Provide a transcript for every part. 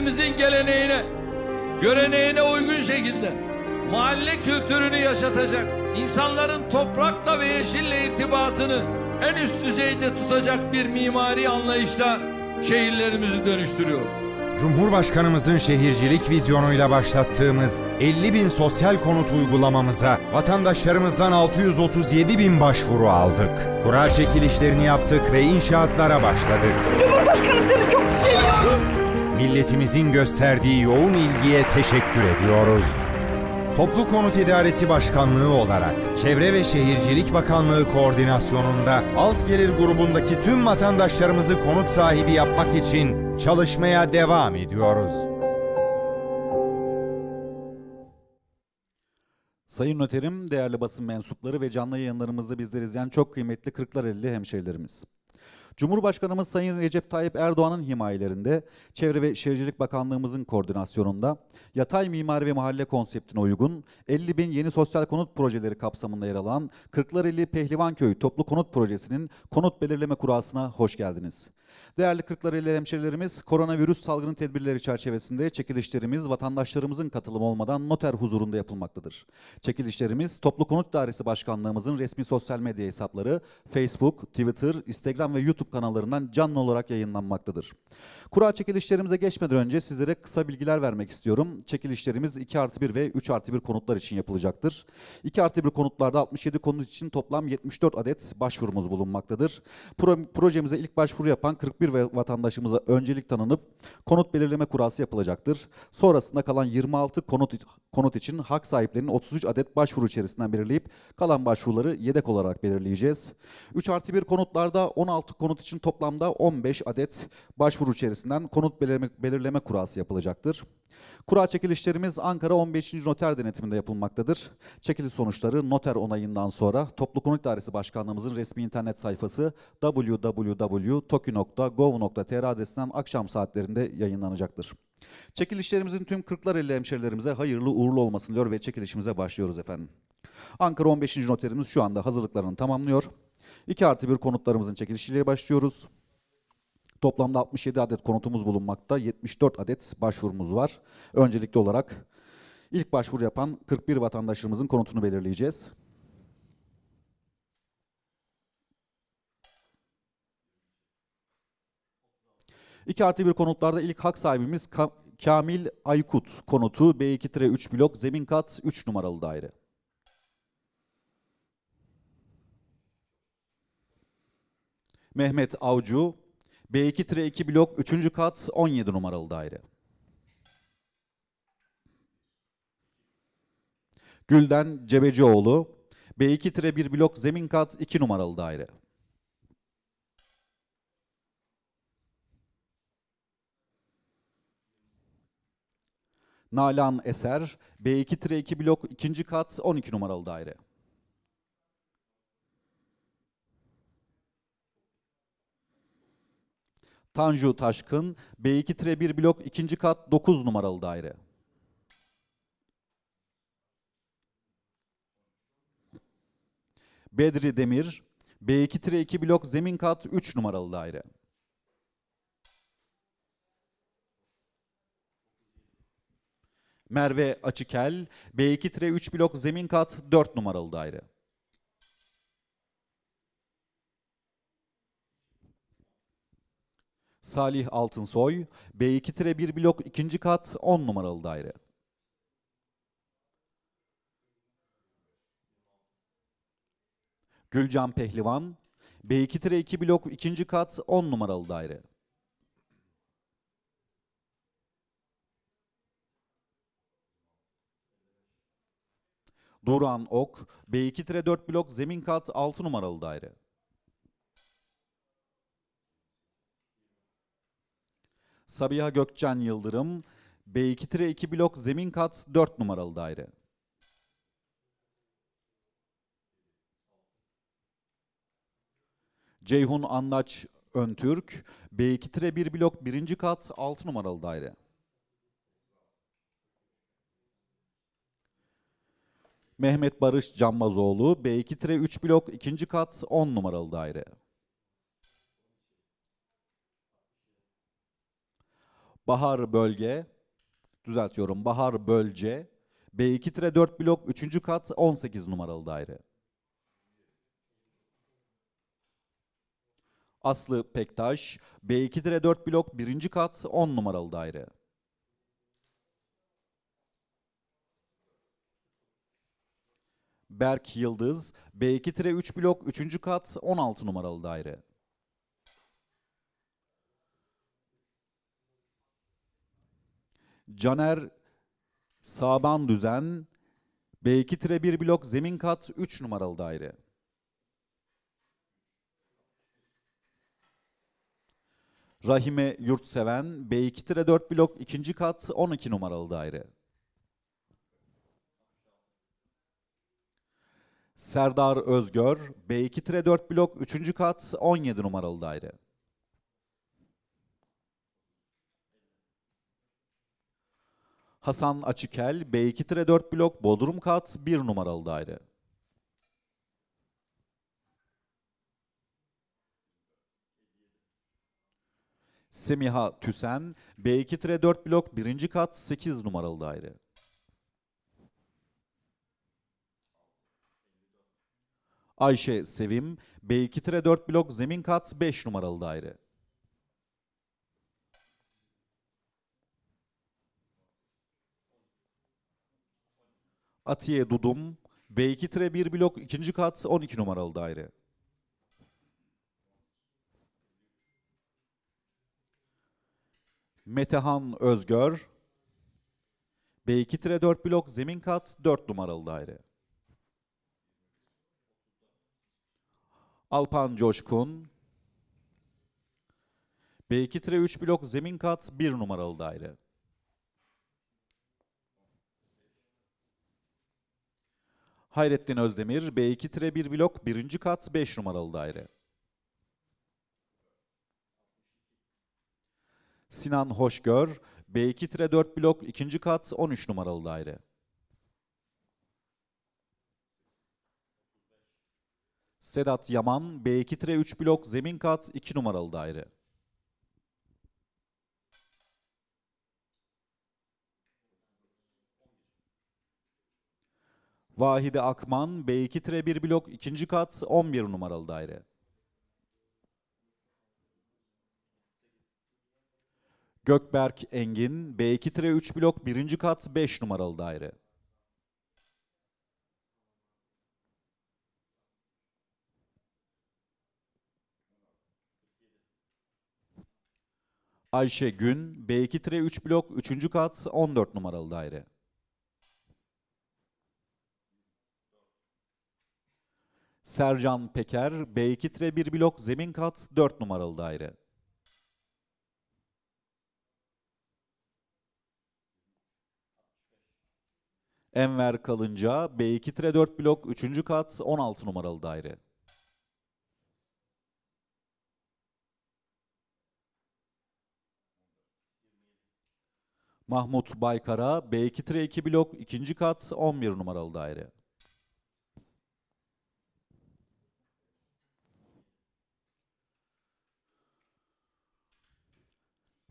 milletimizin geleneğine, göreneğine uygun şekilde mahalle kültürünü yaşatacak, insanların toprakla ve yeşille irtibatını en üst düzeyde tutacak bir mimari anlayışla şehirlerimizi dönüştürüyoruz. Cumhurbaşkanımızın şehircilik vizyonuyla başlattığımız 50 bin sosyal konut uygulamamıza vatandaşlarımızdan 637 bin başvuru aldık. Kura çekilişlerini yaptık ve inşaatlara başladık. Cumhurbaşkanım seni çok seviyorum. Milletimizin gösterdiği yoğun ilgiye teşekkür ediyoruz. Toplu Konut İdaresi Başkanlığı olarak Çevre ve Şehircilik Bakanlığı koordinasyonunda alt gelir grubundaki tüm vatandaşlarımızı konut sahibi yapmak için çalışmaya devam ediyoruz. Sayın Noterim, değerli basın mensupları ve canlı yayınlarımızda bizleri izleyen çok kıymetli Kırklareli hemşehrilerimiz. Cumhurbaşkanımız Sayın Recep Tayyip Erdoğan'ın himayelerinde, Çevre ve Şehircilik Bakanlığımızın koordinasyonunda, yatay mimari ve mahalle konseptine uygun 50 bin yeni sosyal konut projeleri kapsamında yer alan Kırklareli Pehlivanköy Toplu Konut Projesi'nin konut belirleme kurasına hoş geldiniz. Değerli Kırklareli hemşehrilerimiz, koronavirüs salgını tedbirleri çerçevesinde çekilişlerimiz vatandaşlarımızın katılımı olmadan noter huzurunda yapılmaktadır. Çekilişlerimiz Toplu Konut Dairesi Başkanlığımızın resmi sosyal medya hesapları Facebook, Twitter, Instagram ve YouTube kanallarından canlı olarak yayınlanmaktadır. Kura çekilişlerimize geçmeden önce sizlere kısa bilgiler vermek istiyorum. Çekilişlerimiz 2 artı 1 ve 3 artı 1 konutlar için yapılacaktır. 2 artı 1 konutlarda 67 konut için toplam 74 adet başvurumuz bulunmaktadır. Pro- projemize ilk başvuru yapan 41 ve vatandaşımıza öncelik tanınıp konut belirleme kurası yapılacaktır. Sonrasında kalan 26 konut konut için hak sahiplerinin 33 adet başvuru içerisinden belirleyip kalan başvuruları yedek olarak belirleyeceğiz. 3 artı 1 konutlarda 16 konut için toplamda 15 adet başvuru içerisinden konut belirleme, belirleme kurası yapılacaktır. Kura çekilişlerimiz Ankara 15. Noter denetiminde yapılmaktadır. Çekiliş sonuçları noter onayından sonra Toplu Konut Dairesi Başkanlığımızın resmi internet sayfası www.toki.gov.tr adresinden akşam saatlerinde yayınlanacaktır. Çekilişlerimizin tüm Kırklareli hemşerilerimize hayırlı uğurlu olmasını diliyor ve çekilişimize başlıyoruz efendim. Ankara 15. noterimiz şu anda hazırlıklarını tamamlıyor. 2 artı 1 konutlarımızın çekilişiyle başlıyoruz. Toplamda 67 adet konutumuz bulunmakta. 74 adet başvurumuz var. Öncelikli olarak ilk başvuru yapan 41 vatandaşımızın konutunu belirleyeceğiz. İki artı bir konutlarda ilk hak sahibimiz Ka- Kamil Aykut konutu B2-3 blok zemin kat 3 numaralı daire. Mehmet Avcı B2-2 blok 3. kat 17 numaralı daire. Gülden Cebecioğlu B2-1 blok zemin kat 2 numaralı daire. Nalan Eser B2-2 blok 2. kat 12 numaralı daire. Tanju Taşkın B2-1 blok 2. kat 9 numaralı daire. Bedri Demir B2-2 blok zemin kat 3 numaralı daire. Merve Açıkel B2-3 blok zemin kat 4 numaralı daire. Salih Altınsoy B2-1 blok 2. kat 10 numaralı daire. Gülcan Pehlivan B2-2 blok 2. kat 10 numaralı daire. Duran Ok B2-4 blok zemin kat 6 numaralı daire. Sabiha Gökçen Yıldırım B2-2 blok zemin kat 4 numaralı daire. Ceyhun Anlaç Öntürk B2-1 blok 1. kat 6 numaralı daire. Mehmet Barış Canmazoğlu B2-3 blok 2. kat 10 numaralı daire. Bahar Bölge, düzeltiyorum Bahar Bölce, B2-4 blok 3. kat 18 numaralı daire. Aslı Pektaş, B2-4 blok 1. kat 10 numaralı daire. Berk Yıldız, B2-3 blok 3. kat 16 numaralı daire. Caner Saban Düzen, B2-1 blok zemin kat 3 numaralı daire. Rahime Yurtseven, B2-4 blok 2. kat 12 numaralı daire. Serdar Özgör, B2-4 blok 3. kat 17 numaralı daire. Hasan Açıkel, B2-4 blok Bodrum kat 1 numaralı daire. Semiha Tüsen, B2-4 blok 1. kat 8 numaralı daire. Ayşe Sevim, B2-4 blok zemin kat 5 numaralı daire. Atiye Dudum, B2-1 blok 2. kat 12 numaralı daire. Metehan Özgör, B2-4 blok zemin kat 4 numaralı daire. Alpan Coşkun, B2-3 blok zemin kat 1 numaralı daire. Hayrettin Özdemir, B2-1 blok 1. kat 5 numaralı daire. Sinan Hoşgör, B2-4 blok 2. kat 13 numaralı daire. Sedat Yaman, B2-3 blok zemin kat 2 numaralı daire. Vahide Akman, B2-1 blok 2. kat 11 numaralı daire. Gökberk Engin, B2-3 blok 1. kat 5 numaralı daire. Ayşe Gün, B2-3 blok 3. kat 14 numaralı daire. Sercan Peker, B2-1 blok zemin kat 4 numaralı daire. Enver Kalınca, B2-4 blok 3. kat 16 numaralı daire. Mahmut Baykara, B2-2 blok 2. kat 11 numaralı daire.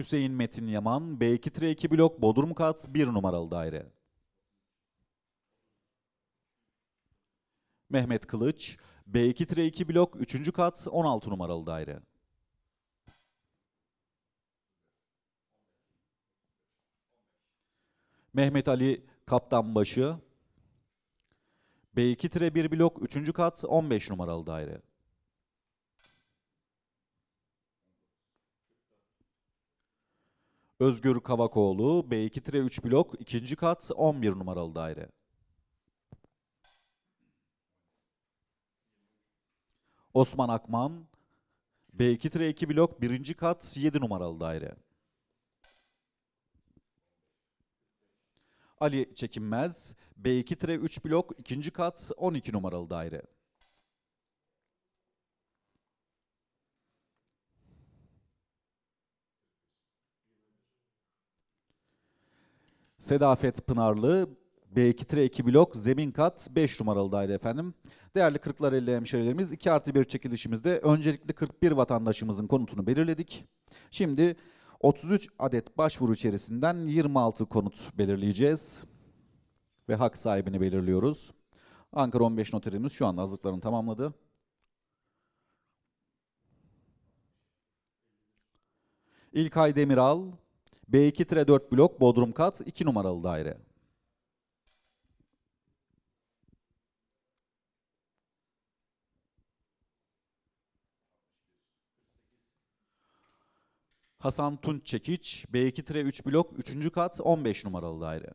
Hüseyin Metin Yaman, B2-2 blok Bodrum kat 1 numaralı daire. Mehmet Kılıç, B2-2 blok 3. kat 16 numaralı daire. Mehmet Ali Kaptanbaşı, B2-1 blok 3. kat 15 numaralı daire. Özgür Kavakoğlu, B2-3 blok 2. kat 11 numaralı daire. Osman Akman, B2-2 blok 1. kat 7 numaralı daire. Ali Çekinmez, B2-3 blok 2. kat 12 numaralı daire. Sedafet Pınarlı, B2-2 blok zemin kat 5 numaralı daire efendim. Değerli Kırklareli hemşehrilerimiz 2 artı 1 çekilişimizde öncelikle 41 vatandaşımızın konutunu belirledik. Şimdi 33 adet başvuru içerisinden 26 konut belirleyeceğiz ve hak sahibini belirliyoruz. Ankara 15 noterimiz şu anda hazırlıklarını tamamladı. İlkay Demiral, B2-4 blok Bodrum kat 2 numaralı daire. Hasan Tunç Çekiç, B2-3 blok 3. kat 15 numaralı daire.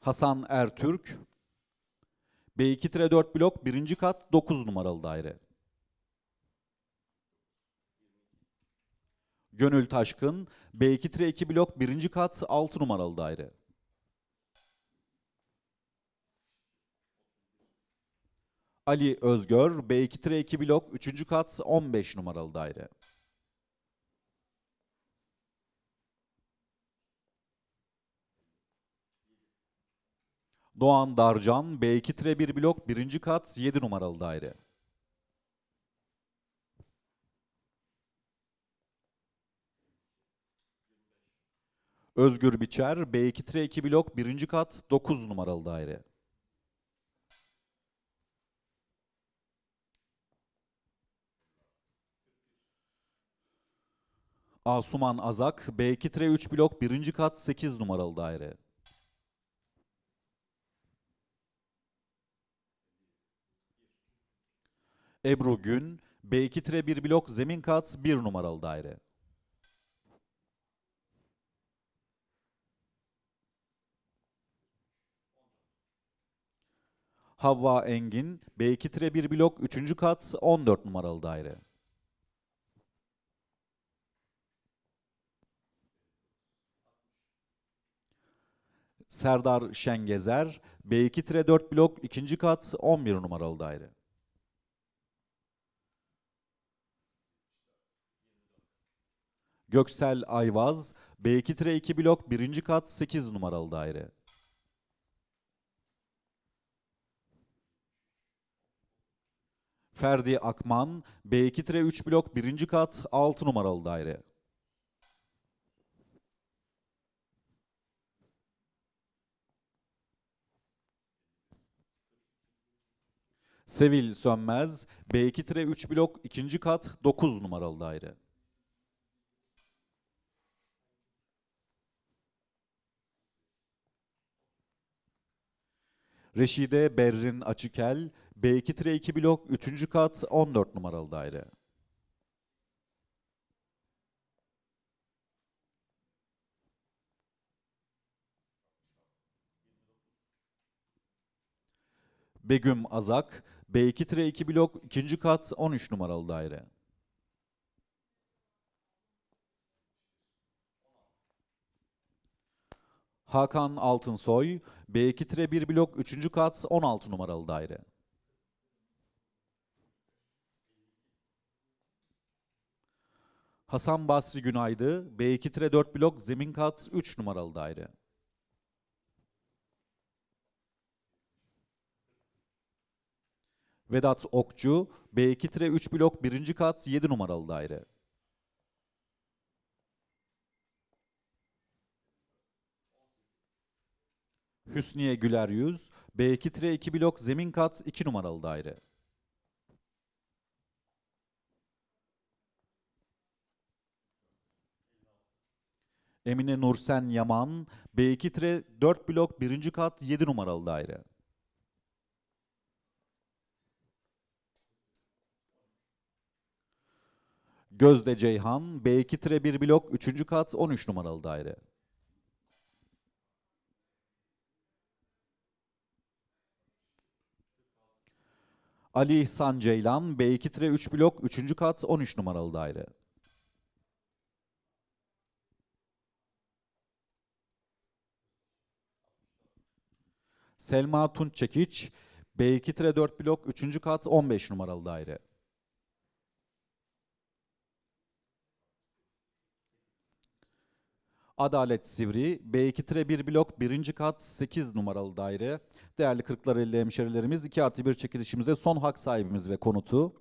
Hasan Ertürk, B2-4 blok 1. kat 9 numaralı daire. Gönül Taşkın, B2-2 blok 1. kat 6 numaralı daire. Ali Özgör, B2-2 blok 3. kat 15 numaralı daire. Doğan Darcan, B2-1 blok 1. kat 7 numaralı daire. Özgür Biçer, B2-2 blok 1. kat 9 numaralı daire. Asuman Azak, B2-3 blok 1. kat 8 numaralı daire. Ebru Gün, B2-1 blok zemin kat 1 numaralı daire. Havva Engin, B2-1 blok 3. kat 14 numaralı daire. Serdar Şengezer, B2-4 blok 2. kat 11 numaralı daire. Göksel Ayvaz, B2-2 blok 1. kat 8 numaralı daire. Ferdi Akman, B2-3 blok 1. kat 6 numaralı daire. Sevil Sönmez, B2-3 blok 2. kat 9 numaralı daire. Reşide Berrin Açıkel, B2-2 blok 3. kat 14 numaralı daire. Begüm Azak, B2-2 blok 2. kat 13 numaralı daire. Hakan Altınsoy, B2-1 blok 3. kat 16 numaralı daire. Hasan Basri Günaydı, B2-4 blok zemin kat 3 numaralı daire. Vedat Okçu, B2-3 blok 1. kat 7 numaralı daire. Hüsniye Güler Yüz, B2-2 blok zemin kat 2 numaralı daire. Emine Nursen Yaman, B2-4 blok 1. kat 7 numaralı daire. Gözde Ceyhan, B2-1 blok 3. kat 13 numaralı daire. Ali İhsan Ceylan, B2-3 blok 3. kat 13 numaralı daire. Selma Tunç Çekiç, B2-4 blok 3. kat 15 numaralı daire. Adalet Sivri, B2-1 blok 1. kat 8 numaralı daire. Değerli Kırklareli hemşerilerimiz 2 artı 1 çekilişimize son hak sahibimiz ve konutu.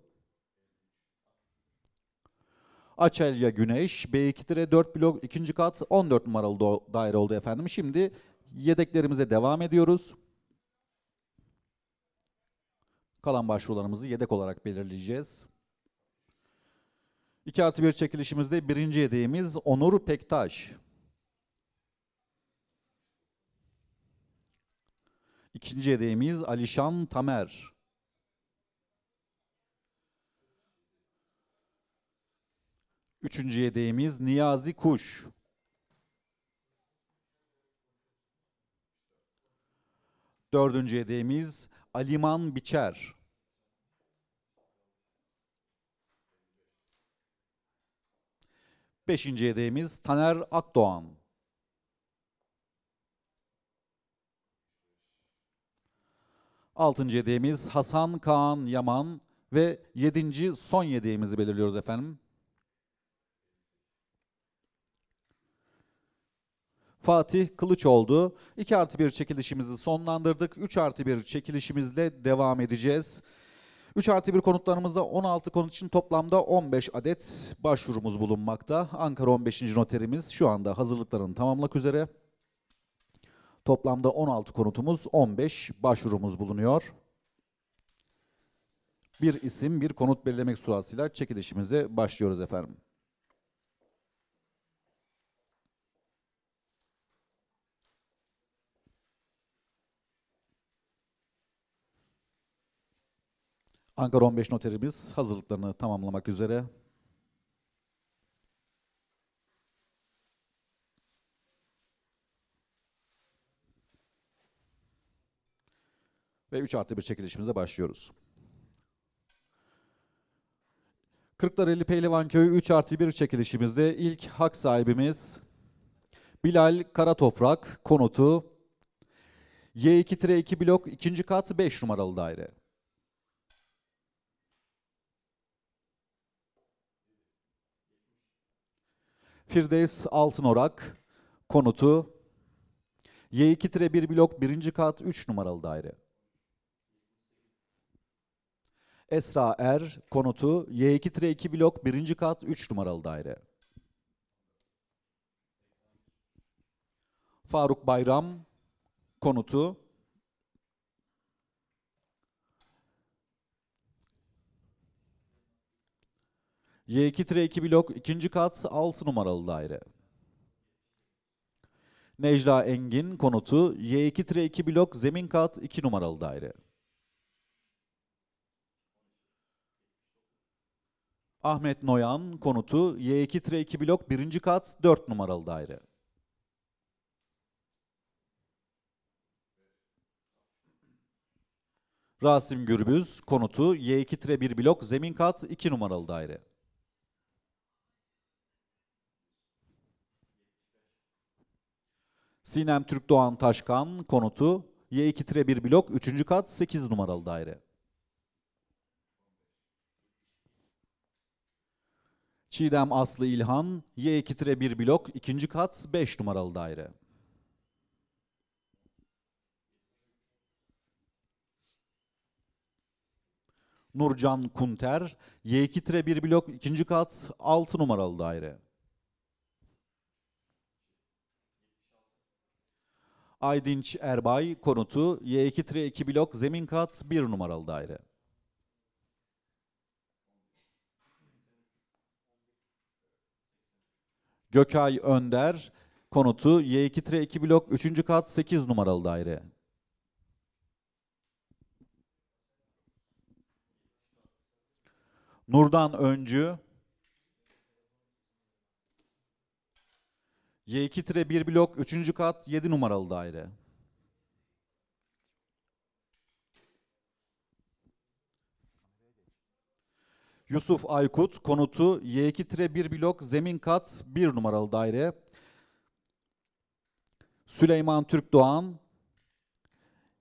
Açelya Güneş, B2-4 blok 2. kat 14 numaralı daire oldu efendim. Şimdi yedeklerimize devam ediyoruz. Kalan başvurularımızı yedek olarak belirleyeceğiz. 2 artı 1 çekilişimizde birinci yedeğimiz Onur Pektaş. İkinci yedeğimiz Alişan Tamer. Üçüncü yedeğimiz Niyazi Kuş. Dördüncü yedeğimiz Aliman Biçer. Beşinci yedeğimiz Taner Akdoğan. Altıncı yedeğimiz Hasan Kaan Yaman ve yedinci son yedeğimizi belirliyoruz efendim. Fatih Kılıç oldu. 2 artı 1 çekilişimizi sonlandırdık. 3 artı 1 çekilişimizle devam edeceğiz. 3 artı 1 konutlarımızda 16 konut için toplamda 15 adet başvurumuz bulunmakta. Ankara 15. noterimiz şu anda hazırlıklarını tamamlamak üzere. Toplamda 16 konutumuz, 15 başvurumuz bulunuyor. Bir isim, bir konut belirlemek surasıyla çekilişimize başlıyoruz efendim. Ankara 15 noterimiz hazırlıklarını tamamlamak üzere. Ve 3 artı 1 çekilişimize başlıyoruz. Kırklareli Pehlivan Köyü 3 artı 1 çekilişimizde ilk hak sahibimiz Bilal Karatoprak konutu Y2-2 blok 2. kat 5 numaralı daire. Firdevs Altınorak konutu Y2-1 blok 1. kat 3 numaralı daire. Esra Er konutu Y2-2 blok 1. kat 3 numaralı daire. Faruk Bayram konutu Y2-2 blok 2. kat 6 numaralı daire. Necla Engin konutu Y2-2 blok zemin kat 2 numaralı daire. Ahmet Noyan konutu Y2-2 blok 1. kat 4 numaralı daire. Rasim Gürbüz konutu Y2-1 blok zemin kat 2 numaralı daire. Sinem Türk Doğan Taşkan konutu Y2-1 blok 3. kat 8 numaralı daire. Çiğdem Aslı İlhan Y2-1 blok 2. kat 5 numaralı daire. Nurcan Kunter Y2-1 blok 2. kat 6 numaralı daire. Aydınç Erbay konutu Y2-2 blok zemin kat 1 numaralı daire. Gökay Önder konutu Y2-2 blok 3. kat 8 numaralı daire. Nurdan Öncü Y2-1 blok 3. kat 7 numaralı daire. Yusuf Aykut konutu Y2-1 blok zemin kat 1 numaralı daire. Süleyman Türkdoğan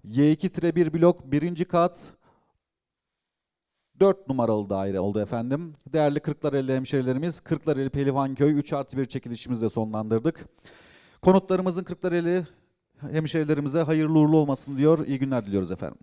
Y2-1 blok 1. kat 4 numaralı daire oldu efendim. Değerli Kırklareli hemşerilerimiz, Kırklareli Pehlivan Köy 3 artı 1 çekilişimizle sonlandırdık. Konutlarımızın Kırklareli hemşehrilerimize hayırlı uğurlu olmasın diyor. İyi günler diliyoruz efendim.